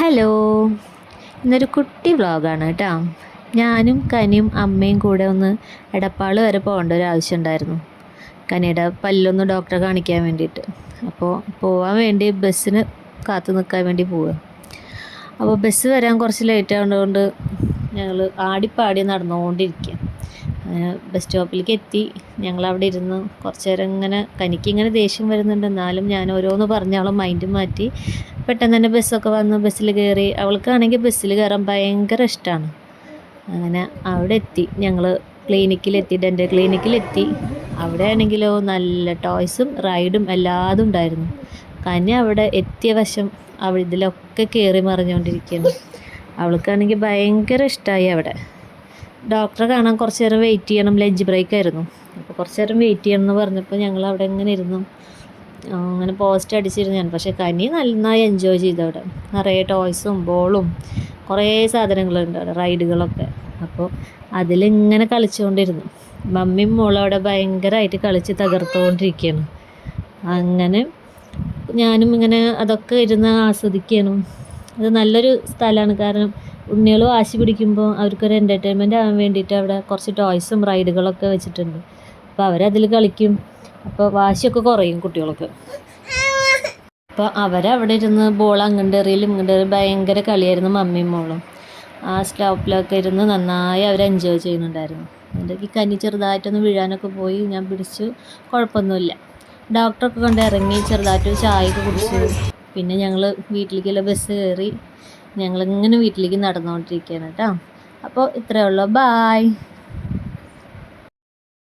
Hello. ഇന്നൊരു കുട്ടി വ്ളോഗാണ് കേട്ടോ. ഞാനും കനിയും അമ്മയും കൂടെ ഒന്ന് എടപ്പാൾ വരെ പോകേണ്ട ഒരു ആവശ്യം ഉണ്ടായിരുന്നു കനിയുടെ പല്ലൊന്ന് ഡോക്ടറെ കാണിക്കാൻ വേണ്ടിയിട്ട്. അപ്പോൾ പോകാൻ വേണ്ടി ബസ്സിന് കാത്തു നിൽക്കാൻ വേണ്ടി പോവുക അപ്പോൾ ബസ് വരാൻ കുറച്ച് ലേറ്റ് ആയതുകൊണ്ട് ഞങ്ങൾ ആടിപ്പാടി നടന്നുകൊണ്ടിരിക്കുക ബസ് സ്റ്റോപ്പിലേക്ക് എത്തി. ഞങ്ങൾ അവിടെ ഇരുന്ന് കുറച്ച് നേരം ഇങ്ങനെ കനിക്ക് ഇങ്ങനെ ദേഷ്യം വരുന്നുണ്ട്. എന്നാലും ഞാൻ ഓരോന്ന് പറഞ്ഞാളും മൈൻഡ് മാറ്റി. പെട്ടെന്ന് തന്നെ ബസ്സൊക്കെ വന്ന് ബസ്സിൽ കയറി അവൾക്കാണെങ്കിൽ ബസ്സിൽ കയറാൻ ഭയങ്കര ഇഷ്ടമാണ് അങ്ങനെ അവിടെ എത്തി. ഞങ്ങൾ ക്ലിനിക്കിലെത്തി ഡെന്റൽ ക്ലിനിക്കിലെത്തി അവിടെ ആണെങ്കിലോ നല്ല ടോയ്സും റൈഡും എല്ലാതും ഉണ്ടായിരുന്നു. കനി അവിടെ എത്തിയ വശം അവൾ ഇതിലൊക്കെ കയറി മറിഞ്ഞുകൊണ്ടിരിക്കുന്നു അവൾക്കാണെങ്കിൽ ഭയങ്കര ഇഷ്ടമായി അവിടെ. ഡോക്ടറെ കാണാൻ കുറച്ച് നേരം വെയിറ്റ് ചെയ്യണം. ലഞ്ച് ബ്രേക്ക് ആയിരുന്നു. അപ്പോൾ കുറച്ച് നേരം വെയിറ്റ് ചെയ്യണം എന്ന് പറഞ്ഞപ്പോൾ ഞങ്ങൾ അവിടെ ഇങ്ങനെ ഇരുന്നു. അങ്ങനെ പോസ്റ്റ് അടിച്ചിരുന്നു ഞാൻ. പക്ഷേ കനി നന്നായി എൻജോയ് ചെയ്തു അവിടെ. നിറയെ ടോയ്സും ബോളും കുറേ സാധനങ്ങളുണ്ട് അവിടെ റൈഡുകളൊക്കെ അപ്പോൾ അതിലിങ്ങനെ കളിച്ചുകൊണ്ടിരുന്നു. മമ്മിയും മോളും അവിടെ ഭയങ്കരമായിട്ട് കളിച്ച് തകർത്തുകൊണ്ടിരിക്കുകയാണ് അങ്ങനെ ഞാനും ഇങ്ങനെ അതൊക്കെ ഇരുന്ന് ആസ്വദിക്കുകയാണ്. അത് നല്ലൊരു സ്ഥലമാണ്. കാരണം ഉണ്ണികൾ വാശി പിടിക്കുമ്പോൾ അവർക്കൊരു എന്റർടൈൻമെന്റ് ആകാൻ വേണ്ടിയിട്ട് അവിടെ കുറച്ച് ടോയ്സും റൈഡുകളൊക്കെ വെച്ചിട്ടുണ്ട്. അപ്പോൾ അവരതിൽ കളിക്കും. അപ്പോൾ വാശിയൊക്കെ കുറയും കുട്ടികൾക്ക് അപ്പോൾ അവരവിടെ ഇരുന്ന് ബോൾ ഇങ്ങോട്ട് എറിയും ഭയങ്കര കളിയായിരുന്നു മമ്മിയും മോളും. ആ സ്റ്റോപ്പിലൊക്കെ ഇരുന്ന് നന്നായി അവർ എൻജോയ് ചെയ്യുന്നുണ്ടായിരുന്നു. എന്റെ ഈ കനി ചെറുതായിട്ടൊന്ന് വീഴാനൊക്കെ പോയി ഞാൻ പിടിച്ചു. കുഴപ്പമൊന്നുമില്ല. ഡോക്ടറൊക്കെ കൊണ്ട് ഇറങ്ങി ചെറുതായിട്ട് ചായയൊക്കെ കുടിച്ചു. പിന്നെ ഞങ്ങൾ വീട്ടിലേക്കുള്ള ബസ് കയറി ഞങ്ങളിങ്ങനെ വീട്ടിലേക്ക് നടന്നുകൊണ്ടിരിക്കുകയാണ് കേട്ടോ. അപ്പോൾ ഇത്രയേ ഉള്ളൂ. ബായ്